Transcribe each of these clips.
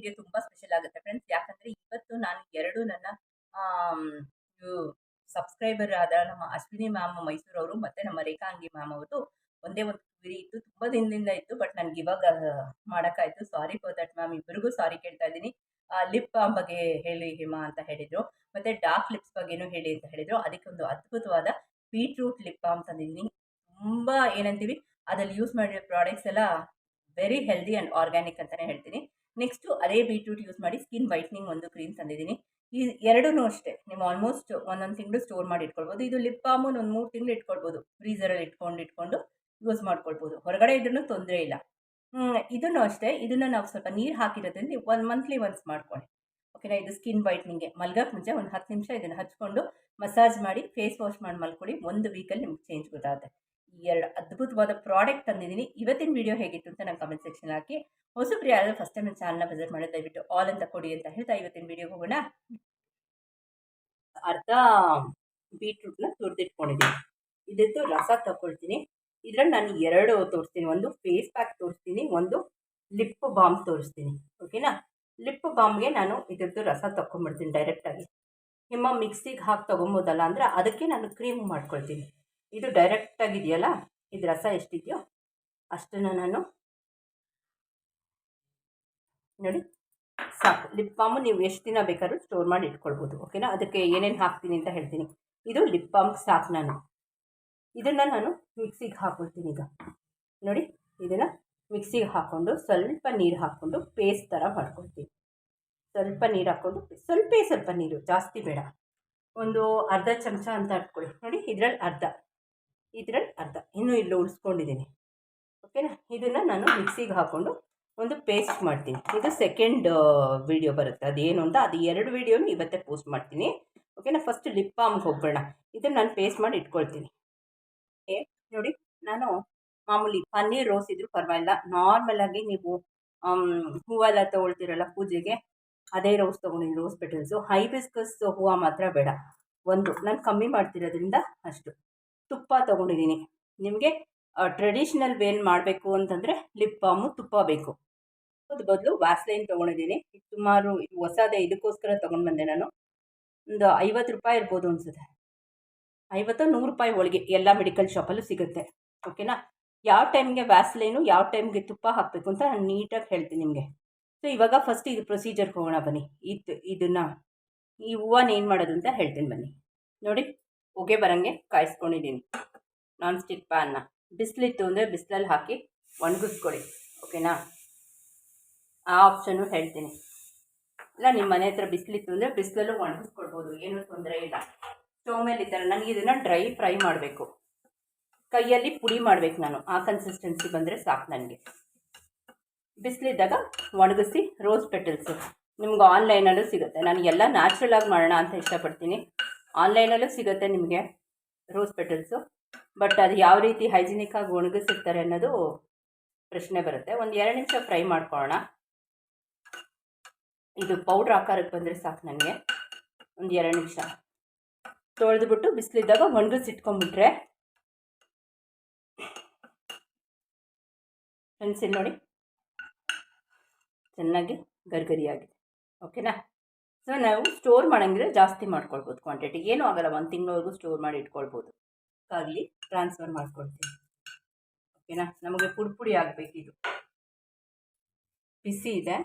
Video ತುಂಬ special ಆಗುತ್ತೆ. Friends ಯಾಕಂದರೆ ಇವತ್ತು ನಾನು ಎರಡು ನನ್ನ ಸಬ್ಸ್ಕ್ರೈಬರ್ ಆದ ನಮ್ಮ ಅಶ್ವಿನಿ ಮ್ಯಾಮ್ ಮೈಸೂರವರು ಮತ್ತು ನಮ್ಮ ರೇಖಾಂಗಿ ಮ್ಯಾಮ್ ಅವರು ಒಂದೇ ಒಂದು ಗುರಿ ಇತ್ತು. ತುಂಬ ದಿನದಿಂದ ಇತ್ತು ಬಟ್ ನನಗೆ ಇವಾಗ ಮಾಡೋಕ್ಕಾಯಿತು. ಸಾರಿ ಫಾರ್ ದಟ್ ಮ್ಯಾಮ್ ಇಬ್ಬರಿಗೂ ಸಾರಿ ಕೇಳ್ತಾ ಇದ್ದೀನಿ. ಲಿಪ್ ಬಾಮ್ ಬಗ್ಗೆ ಹೇಳಿ ಹಿಮಾ ಅಂತ ಹೇಳಿದರು. ಮತ್ತು ಡಾರ್ಕ್ ಲಿಪ್ಸ್ ಬಗ್ಗೆನೂ ಹೇಳಿ ಅಂತ ಹೇಳಿದರು. ಅದಕ್ಕೊಂದು ಅದ್ಭುತವಾದ ಬೀಟ್ರೂಟ್ ಲಿಪ್ ಬಾಮ್ ತಂದಿದ್ದೀನಿ. ತುಂಬ ಏನಂತೀವಿ? ಅದ್ರಲ್ಲಿ ಯೂಸ್ ಮಾಡಿರೋ ಪ್ರಾಡಕ್ಟ್ಸ್ ಎಲ್ಲ ವೆರಿ ಹೆಲ್ದಿ ಆ್ಯಂಡ್ ಆರ್ಗ್ಯಾನಿಕ್ ಅಂತಲೇ ಹೇಳ್ತೀನಿ. ನೆಕ್ಸ್ಟು ಅದೇ ಬೀಟ್ರೂಟ್ ಯೂಸ್ ಮಾಡಿ ಸ್ಕಿನ್ ವೈಟ್ನಿಂಗ್ ಒಂದು ಕ್ರೀಮ್ ತಂದಿದ್ದೀನಿ. ಈ ಎರಡೂ ಅಷ್ಟೇ, ನೀವು ಆಲ್ಮೋಸ್ಟ್ ಒಂದೊಂದು ತಿಂಗಳು ಸ್ಟೋರ್ ಮಾಡಿ ಇಟ್ಕೊಳ್ಬೋದು. ಇದು ಲಿಪ್ ಬಾಮನ್ ಒಂದು ಮೂರು ತಿಂಗಳು ಇಟ್ಕೊಳ್ಬೋದು. ಫ್ರೀಸರಲ್ಲಿ ಇಟ್ಕೊಂಡು ಇಟ್ಕೊಂಡು ಯೂಸ್ ಮಾಡ್ಕೊಳ್ಬೋದು. ಹೊರಗಡೆ ಇದ್ರೂ ತೊಂದರೆ ಇಲ್ಲ. ಇದನ್ನು ಅಷ್ಟೇ, ಇದನ್ನು ನಾವು ಸ್ವಲ್ಪ ನೀರು ಹಾಕಿರೋದ್ರಿಂದ ಒಂದು ಮಂತ್ಲಿ ಒನ್ಸ್ ಮಾಡ್ಕೊಳ್ಳಿ. ಓಕೆನಾ ಇದು ಸ್ಕಿನ್ ವೈಟ್ನಿಂಗ್ಗೆ ಮಲ್ಗಕ್ಕೆ ಮುಂಚೆ ಒಂದು ಹತ್ತು ನಿಮಿಷ ಇದನ್ನು ಹಚ್ಕೊಂಡು ಮಸಾಜ್ ಮಾಡಿ ಫೇಸ್ ವಾಶ್ ಮಾಡಿ ಮಲ್ಕೊಳ್ಳಿ. ಒಂದು ವೀಕಲ್ಲಿ ನಿಮ್ಗೆ ಚೇಂಜ್ ಗೊತ್ತಾಗುತ್ತೆ. ಎರಡು ಅದ್ಭುತವಾದ ಪ್ರಾಡಕ್ಟ್ ತಂದಿದ್ದೀನಿ. ಇವತ್ತಿನ ವಿಡಿಯೋ ಹೇಗಿತ್ತು ಅಂತ ನಾನು ಕಮೆಂಟ್ ಸೆಕ್ಷನ್ ಹಾಕಿ. ಹೊಸಬ್ರು ಯಾರಾದರೂ ಫಸ್ಟ್ ಟೈಮ್ ನನ್ನ ಚಾನಲ್ನ ವಿಸಿಟ್ ಮಾಡಿ ದಯವಿಟ್ಟು ಆಲ್ ಅಂತ ಕೊಡಿ ಅಂತ ಹೇಳ್ತಾ ಇವತ್ತಿನ ವಿಡಿಯೋಗೆ ಹೋಗೋಣ. ಅರ್ಧ ಬೀಟ್ರೂಟ್ನ ತುರಿದಿಟ್ಕೊಂಡಿದ್ದೀನಿ. ಇದ್ದು ರಸ ತಗೊಳ್ತೀನಿ ಇದರಲ್ಲಿ ನಾನು ಎರಡು ತೋರಿಸ್ತೀನಿ. ಒಂದು ಫೇಸ್ ಪ್ಯಾಕ್ ತೋರಿಸ್ತೀನಿ, ಒಂದು ಲಿಪ್ ಬಾಮ್ ತೋರಿಸ್ತೀನಿ. ಓಕೆನಾ ಲಿಪ್ ಬಾಮ್ಗೆ ನಾನು ಇದ್ರದ್ದು ರಸ ತಗೊಂಡ್ಬಿಡ್ತೀನಿ ಡೈರೆಕ್ಟಾಗಿ ನಿಮ್ಮ ಮಿಕ್ಸಿಗೆ ಹಾಕಿ ತೊಗೊಬೋದಲ್ಲ ಅಂದರೆ ಅದಕ್ಕೆ ನಾನು ಕ್ರೀಮ್ ಮಾಡ್ಕೊಳ್ತೀನಿ. ಇದು ಡೈರೆಕ್ಟಾಗಿದೆಯಲ್ಲ ಇದು ರಸ ಎಷ್ಟಿದೆಯೋ ಅಷ್ಟನ್ನು ನಾನು ನೋಡಿ, ಸಾಕು. ಲಿಪ್ ಬಾಮು ನೀವು ಎಷ್ಟು ದಿನ ಬೇಕಾದ್ರೂ ಸ್ಟೋರ್ ಮಾಡಿ ಇಟ್ಕೊಳ್ಬೋದು ಓಕೆನಾ ಅದಕ್ಕೆ ಏನೇನು ಹಾಕ್ತೀನಿ ಅಂತ ಹೇಳ್ತೀನಿ. ಇದು ಲಿಪ್ ಬಾಮ್ ಸಾಕು ನಾನು. ಇದನ್ನು ನಾನು ಮಿಕ್ಸಿಗೆ ಹಾಕ್ಕೊಳ್ತೀನಿ ಈಗ. ನೋಡಿ, ಇದನ್ನು ಮಿಕ್ಸಿಗೆ ಹಾಕ್ಕೊಂಡು ಸ್ವಲ್ಪ ನೀರು ಹಾಕ್ಕೊಂಡು ಪೇಸ್ಟ್ ಥರ ಮಾಡ್ಕೊಳ್ತೀನಿ. ಸ್ವಲ್ಪ ನೀರು ಹಾಕ್ಕೊಂಡು ಸ್ವಲ್ಪ ಸ್ವಲ್ಪ ನೀರು, ಜಾಸ್ತಿ ಬೇಡ. ಒಂದು ಅರ್ಧ ಚಮಚ ಅಂತ ಇಟ್ಕೊಳ್ಳಿ ನೋಡಿ, ಇದರಲ್ಲಿ ಅರ್ಧ. ಇದರಲ್ಲಿ ಅರ್ಧ. ಇನ್ನೂ ಇಲ್ಲಿ ಉಳಿಸ್ಕೊಂಡಿದ್ದೀನಿ. ಓಕೆನಾ ಇದನ್ನು ನಾನು ಮಿಕ್ಸಿಗೆ ಹಾಕ್ಕೊಂಡು ಒಂದು ಪೇಸ್ಟ್ ಮಾಡ್ತೀನಿ. ಇದು ಸೆಕೆಂಡ್ ವಿಡಿಯೋ ಬರುತ್ತೆ. ಅದೇನು ಅಂತ ಅದು ಎರಡು ವಿಡಿಯೋನು ಇವತ್ತೇ ಪೋಸ್ಟ್ ಮಾಡ್ತೀನಿ. ಓಕೆನಾ ಫಸ್ಟ್ ಲಿಪ್ ಬಾಮ್ಗೆ ಹೋಗೋಣ ಇದನ್ನು ನಾನು ಪೇಸ್ಟ್ ಮಾಡಿ ಇಟ್ಕೊಳ್ತೀನಿ. ನೋಡಿ, ನಾನು ಮಾಮೂಲಿ ಪನ್ನೀರ್ ರೋಸ್ ಇದ್ರು ಪರವಾಗಿಲ್ಲ. ನಾರ್ಮಲಾಗಿ ನೀವು ಹೂವೆಲ್ಲ ತೊಗೊಳ್ತೀರಲ್ಲ ಪೂಜೆಗೆ, ಅದೇ ರೋಸ್ ತೊಗೊಂಡಿದ್ದೀನಿ ರೋಸ್ ಪೆಟಲ್ಸು. ಹೈಬಿಸ್ಕಸ್ ಹೂವು ಮಾತ್ರ ಬೇಡ. ಒಂದು. ನಾನು ಕಮ್ಮಿ ಮಾಡ್ತಿರೋದ್ರಿಂದ ಅಷ್ಟು. ತುಪ್ಪ ತಗೊಂಡಿದ್ದೀನಿ. ನಿಮಗೆ ಟ್ರೆಡಿಷ್ನಲ್ ವೇನ್ ಮಾಡಬೇಕು ಅಂತಂದರೆ ಲಿಪ್ ಬಾಮು ತುಪ್ಪ ಬೇಕು. ಅದ್ರ ಬದಲು ವ್ಯಾಸ್ಲೈನ್ ತೊಗೊಂಡಿದ್ದೀನಿ. ಸುಮಾರು ಹೊಸದೇ, ಇದಕ್ಕೋಸ್ಕರ ತೊಗೊಂಡು ಬಂದೆ ನಾನು. ಒಂದು ಐವತ್ತು ರೂಪಾಯಿ ಇರ್ಬೋದು ಅನಿಸುತ್ತೆ. ಐವತ್ತು ನೂರು ರೂಪಾಯಿ ಒಳಗೆ ಎಲ್ಲ ಮೆಡಿಕಲ್ ಶಾಪಲ್ಲೂ ಸಿಗುತ್ತೆ. ಓಕೆನಾ ಯಾವ ಟೈಮ್ಗೆ ವ್ಯಾಸ್ಲೈನು ಯಾವ ಟೈಮ್ಗೆ ತುಪ್ಪ ಹಾಕಬೇಕು ಅಂತ ನಾನು ನೀಟಾಗಿ ಹೇಳ್ತೀನಿ ನಿಮಗೆ. ಸೊ ಇವಾಗ ಫಸ್ಟ್ ಇದು ಪ್ರೊಸೀಜರ್ಗೆ ಹೋಗೋಣ ಬನ್ನಿ. ಇದು, ಇದನ್ನು, ಈ ಹೂವನ್ನ ಏನು ಮಾಡೋದು ಅಂತ ಹೇಳ್ತೀನಿ ಬನ್ನಿ. ನೋಡಿ. ಹೊಗೆ ಬರೋಂಗೆ ಕಾಯಿಸ್ಕೊಂಡಿದ್ದೀನಿ. ನಾನ್ ಸ್ಟಿಕ್ ಪ್ಯಾನ್ನ ಬಿಸಿಲಿತ್ತು ಅಂದರೆ ಬಿಸಿಲಲ್ಲಿ ಹಾಕಿ ಒಣಗಿಸ್ಕೊಡಿ ಓಕೆನಾ? ಆ ಆಪ್ಷನ್ನು ಹೇಳ್ತೀನಿ. ಇಲ್ಲ ನಿಮ್ಮ ಮನೆ ಹತ್ರ ಬಿಸಿಲಿತ್ತು ಅಂದರೆ ಬಿಸಿಲಲ್ಲೂ ಒಣಗಿಸ್ಕೊಡ್ಬೋದು ಏನೂ ತೊಂದರೆ ಇಲ್ಲ. ಸ್ಟವ್ ಮೇಲೆ ಇದ್ದಾರೆ ನನಗೆ ಇದನ್ನು ಡ್ರೈ ಫ್ರೈ ಮಾಡಬೇಕು. ಕೈಯಲ್ಲಿ ಪುಡಿ ಮಾಡಬೇಕು ನಾನು, ಆ ಕನ್ಸಿಸ್ಟೆನ್ಸಿ ಬಂದರೆ ಸಾಕು ನನಗೆ. ಬಿಸಿಲಿದ್ದಾಗ ಒಣಗಿಸಿ ರೋಸ್ ಪೆಟಲ್ಸು ನಿಮ್ಗೆ ಆನ್ಲೈನಲ್ಲೂ ಸಿಗುತ್ತೆ. ನಾನು ಎಲ್ಲ ನ್ಯಾಚುರಲ್ ಆಗಿ ಮಾಡೋಣ ಅಂತ ಇಷ್ಟಪಡ್ತೀನಿ. ಆನ್ಲೈನಲ್ಲೂ ಸಿಗುತ್ತೆ ನಿಮಗೆ ರೋಸ್ ಪೆಟಲ್ಸು ಬಟ್ ಅದು ಯಾವ ರೀತಿ ಹೈಜಿನಿಕ್ಕಾಗಿ ಒಣಗಿಸಿರ್ತಾರೆ ಅನ್ನೋದು ಪ್ರಶ್ನೆ ಬರುತ್ತೆ. ಒಂದು ಎರಡು ನಿಮಿಷ ಫ್ರೈ ಮಾಡ್ಕೊಳ್ಳೋಣ. ಇದು ಪೌಡ್ರ್ ಆಕಾರಕ್ಕೆ ಬಂದರೆ ಸಾಕು ನನಗೆ. ಒಂದು ಎರಡು ನಿಮಿಷ. ತೊಳೆದ್ಬಿಟ್ಟು ಬಿಸಿಲಿದ್ದಾಗ ಒಣಗಿಸಿಟ್ಕೊಂಡ್ಬಿಟ್ರೆ. ಫ್ರೆಂಡ್ಸ್ ಇಲ್ಲಿ ನೋಡಿ. ಚೆನ್ನಾಗಿ ಗರ್ಗರಿಯಾಗಿದೆ. ಓಕೆನಾ ಸೊ ನಾವು ಸ್ಟೋರ್ ಮಾಡೋಂಗಿದ್ರೆ ಜಾಸ್ತಿ ಮಾಡ್ಕೊಳ್ಬೋದು ಕ್ವಾಂಟಿಟಿ ಏನೂ ಆಗಲ್ಲ, ಒಂದು ತಿಂಗಳವರೆಗೂ ಸ್ಟೋರ್ ಮಾಡಿ ಇಟ್ಕೊಳ್ಬೋದು. ಆಗಲಿ ಟ್ರಾನ್ಸ್ಫರ್ ಮಾಡ್ಕೊಳ್ತೀನಿ. ಓಕೆನಾ ನಮಗೆ ಪುಡಿ ಪುಡಿ ಆಗಬೇಕಿದು ಬಿಸಿ ಇದೆ.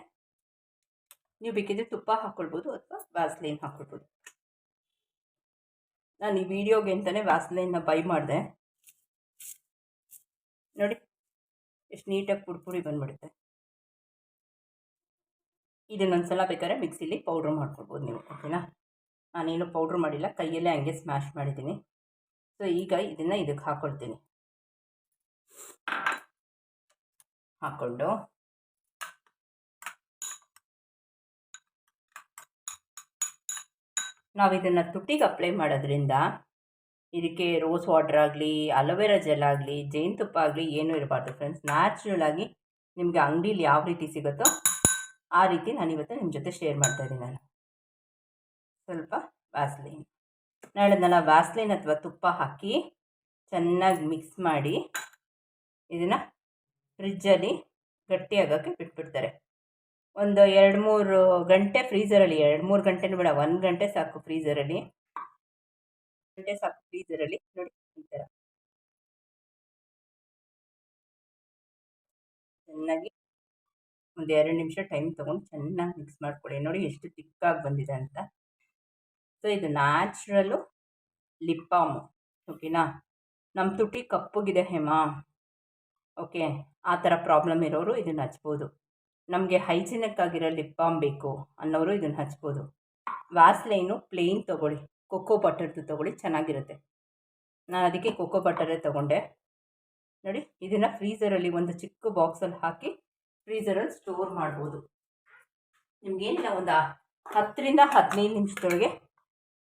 ನೀವು ಬೇಕಿದ್ರೆ ತುಪ್ಪ ಹಾಕ್ಕೊಳ್ಬೋದು ಅಥವಾ ವ್ಯಾಸ್ಲೈನ್ ಹಾಕ್ಕೊಳ್ಬೋದು ನಾನು ಈ ವಿಡಿಯೋಗೆ ಅಂತಲೇ ವ್ಯಾಸ್ಲೈನ್ನ ಬೈ ಮಾಡಿದೆ. ನೋಡಿ, ಎಷ್ಟು ನೀಟಾಗಿ ಪುಡಿ ಪುಡಿ ಬಂದ್ಬಿಡುತ್ತೆ. ಇದನ್ನೊಂದು ಸಲ ಬೇಕಾದ್ರೆ ಮಿಕ್ಸಿಲಿ ಪೌಡ್ರ್ ಮಾಡ್ಕೊಳ್ಬೋದು ನೀವು ಓಕೆನಾ ನಾನೇನು ಪೌಡ್ರ್ ಮಾಡಿಲ್ಲ, ಕೈಯಲ್ಲೇ ಹಂಗೆ ಸ್ಮ್ಯಾಶ್ ಮಾಡಿದ್ದೀನಿ. ಸೊ ಈಗ ಇದನ್ನು ಇದಕ್ಕೆ ಹಾಕ್ಕೊಳ್ತೀನಿ ಹಾಕ್ಕೊಂಡು. ನಾವು ಇದನ್ನು ತುಟ್ಟಿಗೆ ಅಪ್ಲೈ ಮಾಡೋದ್ರಿಂದ ಇದಕ್ಕೆ ರೋಸ್ ವಾಟರ್ ಆಗಲಿ ಅಲೋವೆರಾ ಜೆಲ್ ಆಗಲಿ, ಜೇನುತುಪ್ಪ ಆಗಲಿ ಏನೂ ಇರಬಾರ್ದು ಫ್ರೆಂಡ್ಸ್ ನ್ಯಾಚುರಲ್ ಆಗಿ ನಿಮಗೆ ಅಂಗಡೀಲಿ ಯಾವ ರೀತಿ ಸಿಗುತ್ತೋ ಆ ರೀತಿ ನಾನು ಇವತ್ತು ನಿಮ್ಮ ಜೊತೆ ಶೇರ್ ಮಾಡ್ತಾಯಿದ್ದೀನಿ ನಾನು. ಸ್ವಲ್ಪ ವ್ಯಾಸ್ಲೈನ್ ನಾಳೆದಲ್ಲ ವ್ಯಾಸ್ಲೈನ್ ಅಥವಾ ತುಪ್ಪ ಹಾಕಿ ಚೆನ್ನಾಗಿ ಮಿಕ್ಸ್ ಮಾಡಿ ಇದನ್ನು ಫ್ರಿಜ್ಜಲ್ಲಿ ಗಟ್ಟಿಯಾಗೋಕ್ಕೆ ಬಿಟ್ಬಿಡ್ತಾರೆ. ಒಂದು ಎರಡು ಮೂರು ಗಂಟೆ ಫ್ರೀಸರಲ್ಲಿ ಎರಡು ಮೂರು ಗಂಟೆನೂ ಬೇಡ, ಒಂದು ಗಂಟೆ ಸಾಕು ಫ್ರೀಸರಲ್ಲಿ ಗಂಟೆ ಸಾಕು ಫ್ರೀಸರಲ್ಲಿ ನೋಡಿ ಈ ಥರ ಚೆನ್ನಾಗಿ ಒಂದು ಎರಡು ನಿಮಿಷ ಟೈಮ್ ತೊಗೊಂಡು ಚೆನ್ನಾಗಿ ಮಿಕ್ಸ್ ಮಾಡ್ಕೊಳ್ಳಿ ನೋಡಿ ಎಷ್ಟು ತಿಕ್ಕಾಗಿ ಬಂದಿದೆ ಅಂತ. ಸೊ ಇದು ನ್ಯಾಚುರಲ್ಲು ಲಿಪ್ ಬಾಮು ಓಕೆನಾ ನಮ್ಮ ತುಟಿ ಕಪ್ಪಗಿದೆ ಹೇಮಾ. ಓಕೆ ಆ ಥರ ಪ್ರಾಬ್ಲಮ್ ಇರೋರು ಇದನ್ನು ಹಚ್ಬೋದು. ನಮಗೆ ಹೈಜಿನಿಕ್ ಆಗಿರೋ ಲಿಪ್ ಬಾಮ್ ಬೇಕು ಅನ್ನೋರು ಇದನ್ನು ಹಚ್ಬೋದು. ವ್ಯಾಸ್ಲೈನು ಪ್ಲೇನ್ ತೊಗೊಳ್ಳಿ. ಕೊಕ್ಕೋ ಬಟರ್ದು ತೊಗೊಳ್ಳಿ, ಚೆನ್ನಾಗಿರುತ್ತೆ. ನಾನು ಅದಕ್ಕೆ ಕೊಕ್ಕೋ ಬಟರೇ ತೊಗೊಂಡೆ. ನೋಡಿ, ಇದನ್ನು ಫ್ರೀಸರಲ್ಲಿ ಒಂದು ಚಿಕ್ಕ ಬಾಕ್ಸಲ್ಲಿ ಹಾಕಿ ಫ್ರೀಝರಲ್ಲಿ ಸ್ಟೋರ್ ಮಾಡ್ಬೋದು. ನಿಮಗೇನಿಲ್ಲ ಒಂದು ಹತ್ತರಿಂದ ಹದಿನೈದು ನಿಮಿಷದೊಳಗೆ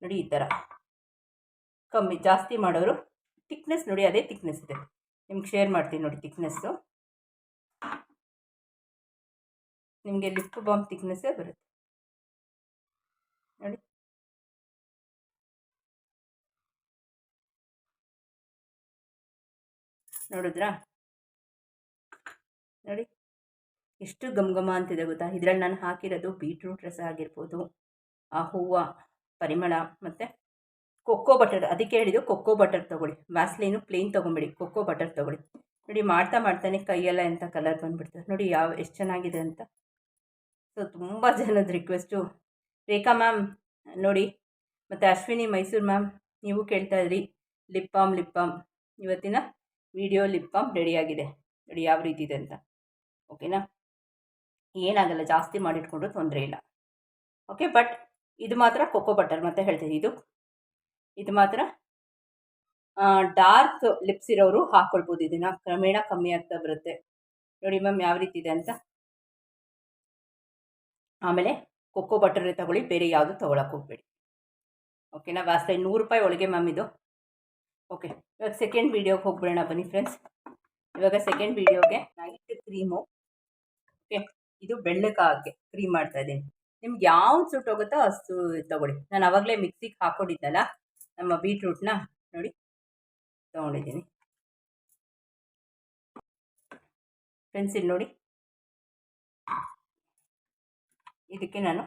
ನೋಡಿ ಈ ಥರ. ಕಮ್ಮಿ, ಜಾಸ್ತಿ ಮಾಡೋರು ತಿಕ್ನೆಸ್ ನೋಡಿ, ಅದೇ ತಿಕ್ನೆಸ್ ಇದೆ. ನಿಮ್ಗೆ ಶೇರ್ ಮಾಡ್ತೀನಿ ನೋಡಿ ತಿಕ್ನೆಸ್ಸು ನಿಮಗೆ ಲಿಪ್ ಬಾಮ್ ತಿಕ್ನೆಸ್ಸೇ ಬರುತ್ತೆ. ನೋಡಿ. ನೋಡಿದ್ರಾ? ನೋಡಿ. ಎಷ್ಟು ಘಮ ಅಂತಿದೆ ಗೊತ್ತಾ? ಇದರಲ್ಲಿ ನಾನು ಹಾಕಿರೋದು ಬೀಟ್ರೂಟ್ ರಸ ಆಗಿರ್ಬೋದು, ಆ ಹೂವು, ಪರಿಮಳ ಮತ್ತು ಕೊಕ್ಕೋ ಬಟರ್. ಅದಕ್ಕೆ ಹೇಳಿದ್ದು ಕೊಕ್ಕೋ ಬಟರ್ ತೊಗೊಳ್ಳಿ. ವ್ಯಾಸ್ಲೀನು ಪ್ಲೇನ್ ತೊಗೊಂಬಿಡಿ. ಕೊಕ್ಕೋ ಬಟರ್ ತೊಗೊಳ್ಳಿ. ನೋಡಿ ಮಾಡ್ತಾ ಮಾಡ್ತಾನೆ ಕೈಯೆಲ್ಲ ಎಂಥ ಕಲರ್ ಬಂದುಬಿಡ್ತದೆ ನೋಡಿ ಯಾವ ಎಷ್ಟು ಚೆನ್ನಾಗಿದೆ ಅಂತ. ಸೊ, ತುಂಬ ಜನದ ರಿಕ್ವೆಸ್ಟು ರೇಖಾ ಮ್ಯಾಮ್, ನೋಡಿ. ಮತ್ತು ಅಶ್ವಿನಿ, ಮೈಸೂರು ಮ್ಯಾಮ್, ನೀವು ಕೇಳ್ತಾ ಇದ್ರಿ. Lip balm lip balm. ಇವತ್ತಿನ ವಿಡಿಯೋ ಲಿಪ್ ಬಾಮ್ ರೆಡಿಯಾಗಿದೆ ನೋಡಿ ಯಾವ ರೀತಿ ಇದೆ ಅಂತ. ಓಕೆನಾ? ಏನಾಗಲ್ಲ, ಜಾಸ್ತಿ ಮಾಡಿಟ್ಕೊಂಡ್ರು ತೊಂದರೆ ಇಲ್ಲ. ಓಕೆ ಬಟ್ ಇದು ಮಾತ್ರ ಕೊಕ್ಕೋ ಬಟರ್ ಮತ್ತೆ ಹೇಳ್ತೀನಿ ಇದು. ಇದು ಮಾತ್ರ ಡಾರ್ಕ್ ಲಿಪ್ಸ್ ಇರೋರು ಹಾಕ್ಕೊಳ್ಬೋದು ಇದನ್ನು. ಕ್ರಮೇಣ ಕಮ್ಮಿ ಆಗ್ತಾ ಬರುತ್ತೆ. ನೋಡಿ ಮ್ಯಾಮ್ ಯಾವ ರೀತಿ ಇದೆ ಅಂತ. ಆಮೇಲೆ ಕೊಕ್ಕೋ ಬಟರೇ ತಗೊಳ್ಳಿ, ಬೇರೆ ಯಾವುದು ತೊಗೊಳಕ್ಕೆ ಹೋಗಬೇಡಿ. ಓಕೆನಾ ವಾಸ್ತ ನೂರು ರೂಪಾಯಿ ಒಳಗೆ ಮ್ಯಾಮ್ ಇದು. ಓಕೆ ಇವಾಗ ಸೆಕೆಂಡ್ ವೀಡಿಯೋಗೆ ಹೋಗ್ಬಿಡೋಣ ಬನ್ನಿ ಫ್ರೆಂಡ್ಸ್ ಇವಾಗ ಸೆಕೆಂಡ್ ವೀಡಿಯೋಗೆ ನೈಟ್ ಕ್ರೀಮು ಓಕೆ ಇದು ಬೆಳ್ಳಕ್ಕೆ ಹಾಕಿ ಫ್ರೀ ಮಾಡ್ತಾ ಇದ್ದೀನಿ. ನಿಮ್ಗೆ ಯಾವ್ದು ಸೂಟ್ ಹೋಗುತ್ತೋ ಅಷ್ಟು ತಗೊಳ್ಳಿ. ನಾನು ಆವಾಗಲೇ ಮಿಕ್ಸಿಗೆ ಹಾಕೊಂಡಿದ್ದಲ್ಲ, ನಮ್ಮ ಬೀಟ್ರೂಟ್ನ ನೋಡಿ ತೊಗೊಂಡಿದ್ದೀನಿ. ಪೆನ್ಸಿಲ್ ನೋಡಿ. ಇದಕ್ಕೆ ನಾನು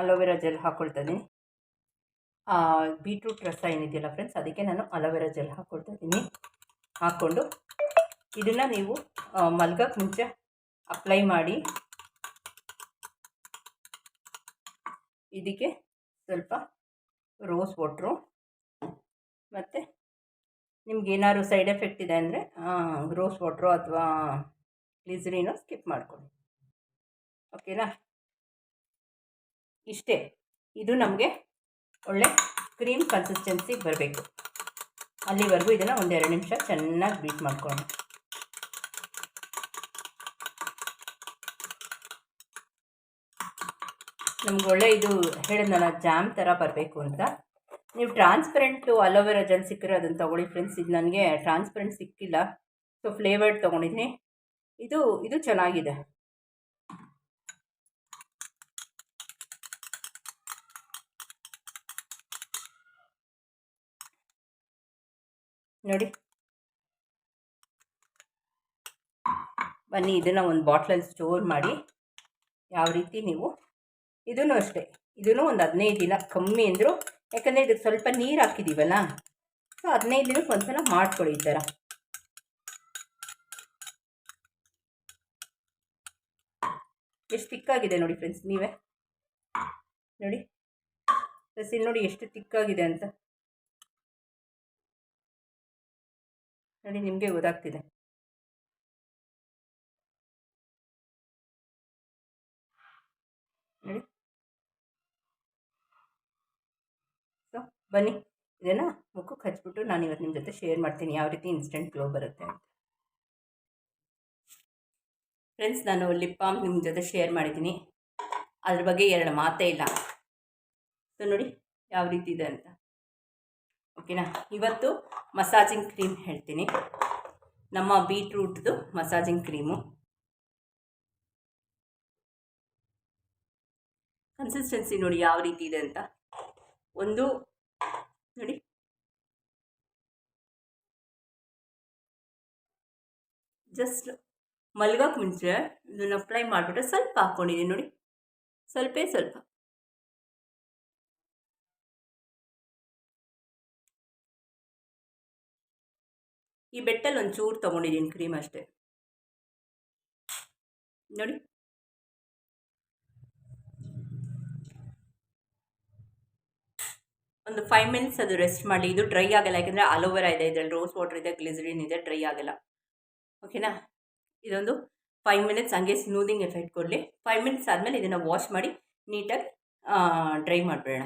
ಅಲೋವೆರಾ ಜೆಲ್ ಹಾಕ್ಕೊಳ್ತಾ ಇದ್ದೀನಿ. ಬೀಟ್ರೂಟ್ ರಸ ಏನಿದೆಯಲ್ಲ ಫ್ರೆಂಡ್ಸ್ ಅದಕ್ಕೆ ನಾನು ಅಲೋವೆರಾ ಜೆಲ್ ಹಾಕ್ಕೊಳ್ತಾ ಇದ್ದೀನಿ. ಹಾಕ್ಕೊಂಡು ಇದನ್ನು ನೀವು ಮಲ್ಗಕ್ಕೆ ಮುಂಚೆ ಅಪ್ಲೈ ಮಾಡಿ. ಇದಕ್ಕೆ ಸ್ವಲ್ಪ ರೋಸ್ ವಾಟ್ರು. ಮತ್ತು ನಿಮ್ಗೇನಾದ್ರು ಸೈಡ್ ಎಫೆಕ್ಟ್ ಇದೆ ಅಂದರೆ ರೋಸ್ ವಾಟ್ರು ಅಥವಾ ಗ್ಲಿಸರಿನೋ ಸ್ಕಿಪ್ ಮಾಡ್ಕೊಳ್ಳಿ. ಓಕೆನಾ? ಇಷ್ಟೇ. ಇದು ನಮಗೆ ಒಳ್ಳೆ ಕ್ರೀಮ್ ಕನ್ಸಿಸ್ಟೆನ್ಸಿಗೆ ಬರಬೇಕು. ಅಲ್ಲಿವರೆಗೂ ಇದನ್ನು ಒಂದೆರಡು ನಿಮಿಷ ಚೆನ್ನಾಗಿ ಬೀಟ್ ಮಾಡ್ಕೊಳ್ಳೋಣ ನಮ್ಗೆ ಒಳ್ಳೆ ಇದು ಹೇಳಿದ್ನಲ್ಲ ಜಾಮ್ ಥರ ಬರಬೇಕು ಅಂತ. ನೀವು ಟ್ರಾನ್ಸ್ಪರೆಂಟು ಅಲೋವೆರಾ ಜೆಲ್ ಸಿಕ್ಕರೆ ಅದನ್ನು ತೊಗೊಳ್ಳಿ ಫ್ರೆಂಡ್ಸ್ ಇದು ನನಗೆ ಟ್ರಾನ್ಸ್ಪರೆಂಟ್ ಸಿಕ್ಕಿಲ್ಲ. ಸೊ ಫ್ಲೇವರ್ಡ್ ತೊಗೊಂಡಿದ್ದೀನಿ ಇದು ಇದು ಚೆನ್ನಾಗಿದೆ. ನೋಡಿ. ಬನ್ನಿ, ಇದನ್ನು ಒಂದು ಬಾಟ್ಲಲ್ಲಿ ಸ್ಟೋರ್ ಮಾಡಿ. ಯಾವ ರೀತಿ ನೀವು ಇದೂ ಅಷ್ಟೇ. ಇದೂ ಒಂದು ಹದಿನೈದು ದಿನ ಕಮ್ಮಿ ಅಂದರು. ಯಾಕಂದರೆ ಇದಕ್ಕೆ ಸ್ವಲ್ಪ ನೀರು ಹಾಕಿದ್ದೀವಲ್ಲ ಸೊ ಹದಿನೈದು ದಿನಕ್ಕೆ ಒಂದು ಸಲ ಮಾಡ್ಕೊಳ್ಳಿ ಈ ಥರ. ಎಷ್ಟು ತಿಕ್ಕಾಗಿದೆ ನೋಡಿ ಫ್ರೆಂಡ್ಸ್, ನೀವೇ? ನೋಡಿ. ಸಸಿ ನೋಡಿ ಎಷ್ಟು ತಿಕ್ಕಾಗಿದೆ ಅಂತ. ನೋಡಿ, ನಿಮಗೆ ಗೊತ್ತಾಗ್ತಿದೆ ನೋಡಿ ಸೊ ಬನ್ನಿ, ಇದನ್ನು ಮುಖಕ್ಕೆ ಹಚ್ಬಿಟ್ಟು ನಾನು ಇವತ್ತು ನಿಮ್ಮ ಜೊತೆ ಶೇರ್ ಮಾಡ್ತೀನಿ, ಯಾವ ರೀತಿ ಇನ್ಸ್ಟೆಂಟ್ ಗ್ಲೋ ಬರುತ್ತೆ ಅಂತ. ಫ್ರೆಂಡ್ಸ್ ನಾನು ಲಿಪ್ ಬಾಮ್ ನಿಮ್ಮ ಜೊತೆ ಶೇರ್ ಮಾಡಿದ್ದೀನಿ. ಅದ್ರ ಬಗ್ಗೆ ಎರಡು ಮಾತೇ ಇಲ್ಲ. ಸೊ ನೋಡಿ ಯಾವ ರೀತಿ ಇದೆ ಅಂತ. ಓಕೆನಾ ಇವತ್ತು ಮಸಾಜಿಂಗ್ ಕ್ರೀಮ್ ಹೇಳ್ತೀನಿ. ನಮ್ಮ ಬೀಟ್ರೂಟ್ದು ಮಸಾಜಿಂಗ್ ಕ್ರೀಮು ಕನ್ಸಿಸ್ಟೆನ್ಸಿ ನೋಡಿ ಯಾವ ರೀತಿ ಇದೆ ಅಂತ. ಒಂದು ಜಸ್ಟ್ ಮಲ್ಗೋಕ್ಕೆ ಮುಂಚೆ ಇದನ್ನು ಫ್ರೈ ಮಾಡಿಬಿಟ್ರೆ ಸ್ವಲ್ಪ ಹಾಕ್ಕೊಂಡಿದ್ದೀನಿ ನೋಡಿ. ಸ್ವಲ್ಪೇ ಸ್ವಲ್ಪ. ಈ ಬೆಟ್ಟಲ್ಲಿ ಒಂಚೂರು ತೊಗೊಂಡಿದ್ದೀನಿ ಕ್ರೀಮ್ ಅಷ್ಟೇ. ನೋಡಿ. ಒಂದು ಫೈವ್ ಮಿನಿಟ್ಸ್ ಅದು ರೆಸ್ಟ್ ಮಾಡಿ ಇದು ಡ್ರೈ ಆಗಲ್ಲ ಯಾಕೆಂದರೆ ಅಲೋವೆರಾ ಇದೆ, ಇದರಲ್ಲಿ ರೋಸ್ ವಾಟರ್ ಇದೆ ಗ್ಲಿಸರಿನ್ ಇದೆ ಡ್ರೈ ಆಗಲ್ಲ. ಓಕೆನಾ? ಇದೊಂದು ಫೈವ್ ಮಿನಿಟ್ಸ್ ಹಂಗೆ ಸ್ಮೂದಿಂಗ್ ಎಫೆಕ್ಟ್ ಕೊಡಲಿ. ಫೈವ್ ಮಿನಿಟ್ಸ್ ಆದಮೇಲೆ ಇದನ್ನು ವಾಶ್ ಮಾಡಿ ನೀಟಾಗಿ ಡ್ರೈ ಮಾಡಿಬಿಡೋಣ.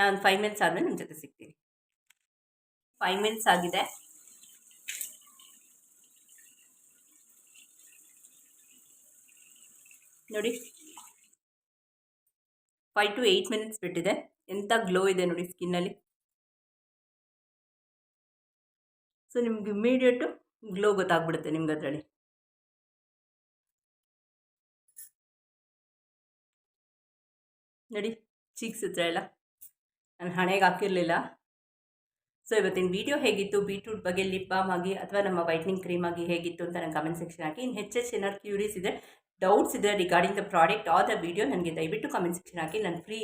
ನಾನು ಫೈವ್ ಮಿನಿಟ್ಸ್ ಆದಮೇಲೆ ನಿಮ್ಮ ಜೊತೆ ಸಿಗ್ತೀನಿ. ಫೈವ್ ಮಿನಿಟ್ಸ್ ಆಗಿದೆ. ನೋಡಿ. ಫೈವ್ ಟು ಏಯ್ಟ್ ಮಿನಿಟ್ಸ್ ಬಿಟ್ಟಿದೆ. ಎಂಥ ಗ್ಲೋ ಇದೆ ನೋಡಿ ಸ್ಕಿನ್ನಲ್ಲಿ ಸೊ ನಿಮ್ಗೆ ಇಮ್ಮಿಡಿಯೇಟು ಗ್ಲೋ ಗೊತ್ತಾಗ್ಬಿಡುತ್ತೆ ನಿಮ್ಗೆ ಅದರಲ್ಲಿ ನೋಡಿ ಚೀಕ್ಸ್ ಹತ್ರ ಎಲ್ಲ. ನಾನು ಹಣೆಗೆ ಹಾಕಿರಲಿಲ್ಲ. ಸೊ ಇವತ್ತಿನ ವಿಡಿಯೋ ಹೇಗಿತ್ತು? ಬೀಟ್ರೂಟ್ ಬಗ್ಗೆ ಲಿಪ್ ಬಾಮ್ ಆಗಿ ಅಥವಾ ನಮ್ಮ ವೈಟ್ನಿಂಗ್ ಕ್ರೀಮ್ ಆಗಿ ಹೇಗಿತ್ತು ಅಂತ ನನ್ನ ಕಮೆಂಟ್ ಸೆಕ್ಷನ್ ಹಾಕಿ. ಇನ್ನು ಹೆಚ್ಚೆಚ್ಚು ಏನಾದ್ರು ಕ್ಯೂರೀಸ್ ಇದೆ ಡೌಟ್ಸ್ ಇದೆ regarding the product or the video ನನಗೆ ದಯವಿಟ್ಟು ಕಮೆಂಟ್ ಸೆಕ್ಷನ್ ಹಾಕಿ. ನಾನು ಫ್ರೀ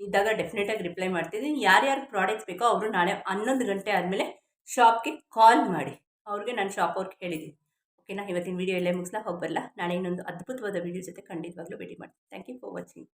ಇದ್ದಾಗ ಡೆಫಿನೆಟಾಗಿ ರಿಪ್ಲೈ ಮಾಡ್ತೀನಿ ಯಾರ್ಯಾರು ಪ್ರಾಡಕ್ಟ್ಸ್ ಬೇಕೋ ಅವರು ನಾಳೆ ಹನ್ನೊಂದು ಗಂಟೆ ಆದಮೇಲೆ ಶಾಪ್ಗೆ ಕಾಲ್ ಮಾಡಿ. ಅವ್ರಿಗೆ ನಾನು ಶಾಪ್ ಅವ್ರಿಗೆ ಹೇಳಿದ್ದೀನಿ. ಓಕೆನಾ ಇವತ್ತಿನ ವೀಡಿಯೋ ಎಲ್ಲೇ ಮುಗಿಸ್ಲಾ? ಹೋಗಿ ಬರಲ್ಲ ನಾಳೆ ಇನ್ನೊಂದು ಅದ್ಭುತವಾದ ವೀಡಿಯೋ ಜೊತೆ ಖಂಡಿತವಾಗ್ಲೂ ಭೇಟಿ ಮಾಡ್ತೀನಿ. Thank you for watching